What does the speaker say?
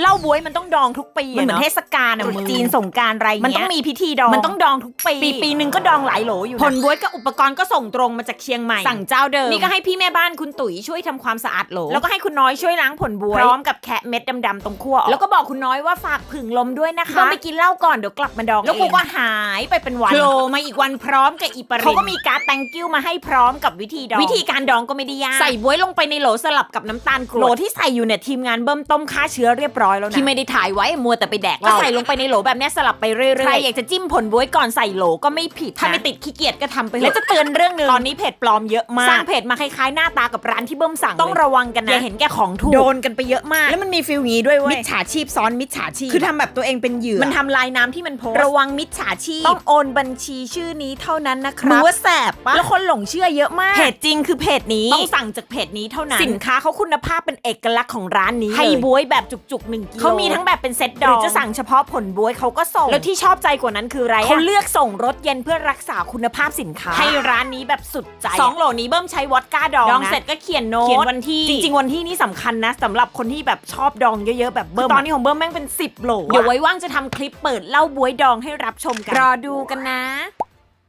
เหล้าบวยมันต้องดองทุกปีมันเหมือนอะเทเนาะศกาลอะตรุษมึงจีนสงกรารอะไรเงี้ยมันต้องมีพิธีดองมันต้องดองทุกปี ปีปีหนึ่งก็ดองหลายโหลอยู่นะผลบวยกับอุปกรณ์ก็ส่งตรงมาจากเชียงใหม่สั่งเจ้าเดิมนี่ก็ให้พี่แม่บ้านคุณตุ๋ยช่วยทำความสะอาดโหลแล้แล้ววก็ก็ให้คุณน้อยช่วยล้างผลบวยพร้อมกับแคะเม็ดดำๆตรงขั้วออกแล้วก็บอกคุณน้อยว่าฝากผึ่งลมด้วยนะคะต้องไปกินเหล้าก่อนเดี๋ยวกลับมาดองแล้วกูเองก็หายไปเป็นวันโผล่มาอีกวันพร้อมกับอีปรินเขาก็มีการ์ด thank you มาให้พร้อมกับวิธีดองวิธีการดองก็ไม่ได้ยากใส่บวยลงไปในโหลสลับกับน้ำตาลกรวดโหลที่ใส่อยู่เนี่ยทีมงานเบิ่มต้มฆ่าเชื้อเรียบร้อยแล้วนะที่ไม่ได้ถ่ายไว้มัวแต่ไปแดกก็เราใส่ลงไปในโหลแบบเนี้ยสลับไปเรื่อยๆใครอยากจะจิ้มผลบวยก่อนใส่โหลก็ไม่ผิดถ้านะไม่ติดขี้เกียจก็ทำไปและจะเตือนเรื่องหนึงตอนนี้เพจปลอมเยอะมากสร้างเพจมาคล้ายๆหน้าตากับร้านที่เบิ้มสั่งต้องระวังกันนะอย่าเห็นแก่ของถูกโดนกันไปเยอะมาก แล้วมันมีฟิลงี้ด้วยเว้มิยจฉาชีพซ้อนมิจฉาชีพคือทำแบบตัวเองเป็นเหยื่อมันทำลายน้ำที่มันโพสต์ระวังมิจฉาชีพต้องโอนบัญชีชื่อนี้เท่านั้นนะคมึรังบว่าแสบปะแล้วคนหลงเชื่อเยอะมากเพจจริงคือเพจนี้ต้องสั่งจากเพจนี้เท่านั้นสินค้าเขาคุณภาพเป็นเอกลักษณ์ของร้านนี้ให้เลยบวยแบบจุกๆหนึ่งกิโลเขามีทั้งแบบเป็นเซ็ตดหอรืงอจะสั่งเฉพาะผลบวยเขาก็ส่ง แล้วที่ชอบใจกว่านั้นคืออะไรอะเขาเลือกส่งรถเย็นเพื่อรักษาคุณภาพสินค้า ให้ร้านนี้แบบสุดใจสองโหลนี้เบิ้มใช้วอดก้าดองดองนะเสร็จก็เขียนโน้ตเขียนวันที่จริง ๆ วันที่นี่สำคัญนะสำหรับคนที่แบบชอบดองเยอะๆแบบเบิ้มตอนนี้ของเบิ้มแม่งเป็น 10โหลเดี๋ยวไว้ว่างจะทำคลิปเปิดเหล้าบวยดองให้รับชมกันรอดูกันนะ